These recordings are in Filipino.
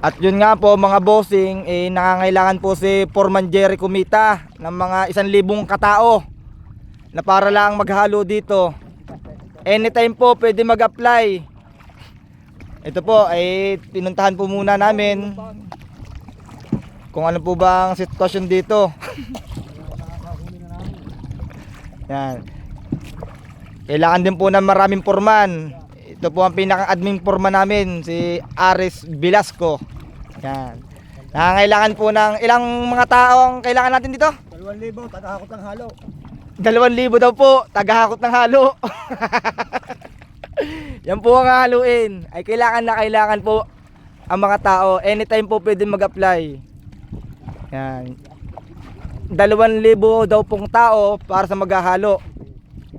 At yun nga po mga bossing, eh, nangangailangan po si Foreman Jerry Kumita ng mga isang libong katao na para lang maghalo dito. Anytime po pwede mag-apply. Ito po ay pinuntahan po muna namin kung ano po ba ang sitwasyon dito. Yan. Kailangan din po ng maraming porman. Ito po ang pinaka-admin porman namin, si Aris Velasco. Yan. Nangangailangan po ng ilang mga tao ang kailangan natin dito? 2,000, tagahakot ng halo. Dalawang libo daw po, tagahakot ng halo. Yan po ang haluin. Ay kailangan na kailangan po ang mga tao. Anytime po pwede mag-apply. Yan. Dalawang libo daw pong tao para sa maghahalo.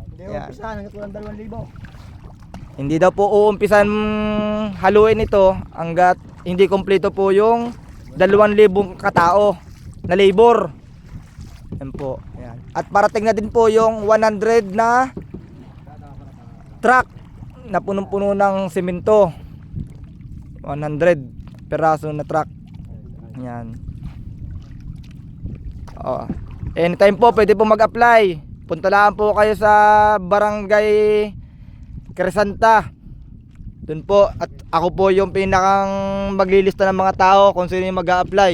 Hindi umpisahan hanggat walang 2,000. Hindi daw po uumpisan haluin ito hanggat hindi kompleto po yung dalawang libong katao na labor. Yan po. Yan. At parating na din po yung 100 na truck na punong-puno ng simento. 100 peraso na truck. Yan. Oh. Anytime po pwede po mag-apply. Punta lang po kayo sa barangay Crescenta. Doon po at ako po yung pinakang maglilista ng mga tao kung sino yung mag-a-apply.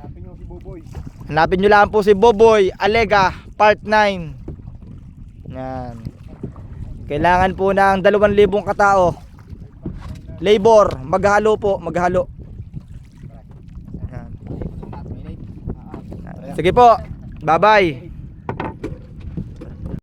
Hanapin nyo si Buboy. Hanapin nyo lang po si Boboy Alega Part 9. Yan. Kailangan po ng 2,000 katao. Labor, maghalo po, maghalo. Yan. Sige po. Bye-bye.